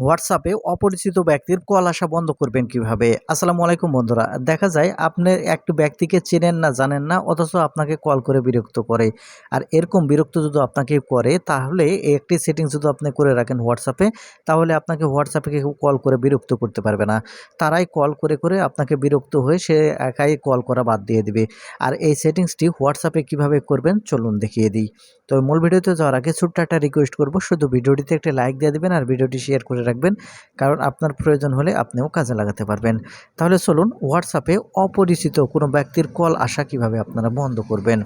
হোয়াটসঅ্যাপে অপরিচিত ব্যক্তির কল আসা বন্ধ করবেন কীভাবে? আসসালামু আলাইকুম বন্ধুরা, দেখা যায় আপনি একটু ব্যক্তিকে চেনেন না, জানেন না, অথচ আপনাকে কল করে বিরক্ত করে। আর এরকম বিরক্ত যদি আপনাকে করে, তাহলে একটি সেটিংস যদি আপনি করে রাখেন হোয়াটসঅ্যাপে, তাহলে আপনাকে হোয়াটসঅ্যাপে কেউ কল করে বিরক্ত করতে পারবে না। তারাই কল করে করে আপনাকে বিরক্ত হয়ে সে একাই কল করা বাদ দিয়ে দিবে। আর এই সেটিংসটি হোয়াটসঅ্যাপে কীভাবে করবেন, চলুন দেখিয়ে দিই। তো মূল ভিডিওতে যাওয়ার আগে ছোট্ট একটা রিকোয়েস্ট করব, শুধু ভিডিওটিতে একটা লাইক দিয়ে দেবেন আর ভিডিওটি শেয়ার করে রাখবেন, কারণ আপনার প্রয়োজন হলে আপনিও কাজে লাগাতে পারবেন। তাহলে চলুন হোয়াটসঅ্যাপে অপরিচিত কোনো ব্যক্তির কল আসা কীভাবে আপনারা বন্ধ করবেন?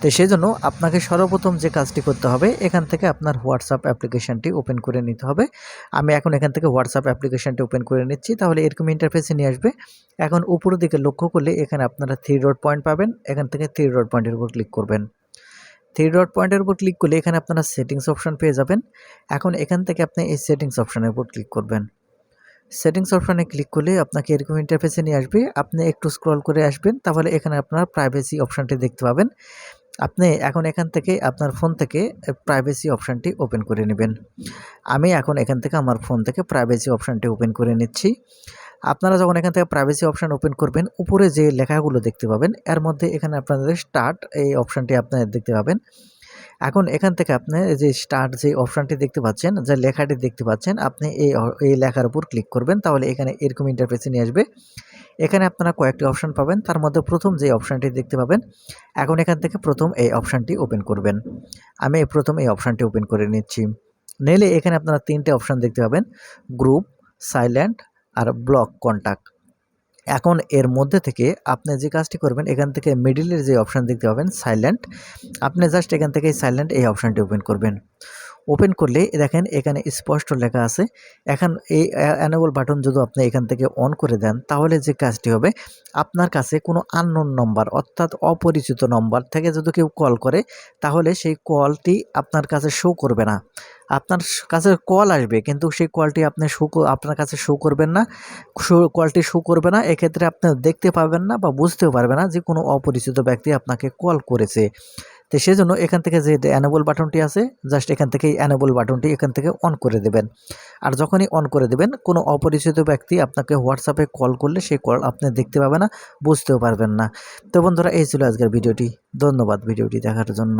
তো সেই জন্য আপনাকে সর্বপ্রথম যে কাজটি করতে হবে, এখান থেকে আপনার হোয়াটসঅ্যাপ অ্যাপ্লিকেশানটি ওপেন করে নিতে হবে। আমি এখন এখান থেকে হোয়াটসঅ্যাপ অ্যাপ্লিকেশানটি ওপেন করে নিচ্ছি, তাহলে এরকম ইন্টারফেসে নিয়ে আসবে। এখন উপরের দিকে লক্ষ্য করলে এখানে আপনারা থ্রি ডট পয়েন্ট পাবেন, এখান থেকে থ্রি ডট পয়েন্টের উপর ক্লিক করবেন। থ্রি ডট পয়েন্টের উপর ক্লিক করলে এখানে আপনারা সেটিংস অপশান পেয়ে যাবেন। এখন এখান থেকে আপনি এই সেটিংস অপশনের উপর ক্লিক করবেন। সেটিংস অপশানে ক্লিক করলে আপনাকে এরকম ইন্টারফেসে নিয়ে আসবে। আপনি একটু স্ক্রল করে আসবেন, তাহলে এখানে আপনার প্রাইভেসি অপশানটি দেখতে পাবেন। আপনি এখন এখান থেকে আপনার ফোন থেকে প্রাইভেসি অপশানটি ওপেন করে নেবেন। আমি এখন এখান থেকে আমার ফোন থেকে প্রাইভেসি অপশানটি ওপেন করে নিচ্ছি। আপনারা যখন এখান থেকে প্রাইভেসি অপশান ওপেন করবেন, উপরে যে লেখাগুলো দেখতে পাবেন, এর মধ্যে এখানে আপনাদের স্টার্ট এই অপশানটি আপনারা দেখতে পাবেন। এখন এখান থেকে আপনি যে স্টার্ট যে অপশানটি দেখতে পাচ্ছেন, যে লেখাটি দেখতে পাচ্ছেন, আপনি এই এই লেখার উপর ক্লিক করবেন, তাহলে এখানে এরকম ইন্টারফেসে নিয়ে আসবে। এখানে আপনারা কয়েকটি অপশান পাবেন, তার মধ্যে প্রথম যে অপশানটি দেখতে পাবেন, এখন এখান থেকে প্রথম এই অপশানটি ওপেন করবেন। আমি প্রথম এই অপশানটি ওপেন করে নিচ্ছি। নিলে এখানে আপনারা তিনটে অপশান দেখতে পাবেন গ্রুপ সাইলেন্ট আর ব্লক কন্ট্যাক্ট এখন এর মধ্যে থেকে আপনি যে কাজটি করবেন, এখান থেকে মিডিলের যে অপশান দেখতে পাবেন সাইলেন্ট আপনি জাস্ট এখান থেকে সাইলেন্ট এই অপশানটি ওপেন করবেন। ওপেন করলে দেখেন এখানে স্পষ্ট লেখা আছে। এখন এই অ্যানেবল বাটন যদি আপনি এখান থেকে অন করে দেন, তাহলে যে কাজটি হবে, আপনার কাছে কোনো আননোন নম্বর অর্থাৎ অপরিচিত নম্বর থেকে যদি কেউ কল করে, তাহলে সেই কলটি আপনার কাছে শো করবে না। আপনার কাছে কল আসবে, কিন্তু সেই কলটি আপনি শো আপনার কাছে শো করবেন না। শো কলটি শো করবে না, এক্ষেত্রে আপনি দেখতে পাবেন না বা বুঝতেও পারবে না যে কোনো অপরিচিত ব্যক্তি আপনাকে কল করেছে। তো সেই জন্য এখান থেকে যে অ্যানেবল বাটনটি আছে জাস্ট এখান থেকে অ্যানেবল বাটনটি এখান থেকে অন করে দেবেন। আর যখনই অন করে দেবেন, কোনো অপরিচিত ব্যক্তি আপনাকে হোয়াটসঅ্যাপে কল করলে সেই কল আপনি দেখতে পাবেন না, বুঝতেও পারবেন না। তো বন্ধুরা, এই ছিল আজকের ভিডিওটি। ধন্যবাদ ভিডিওটি দেখার জন্য।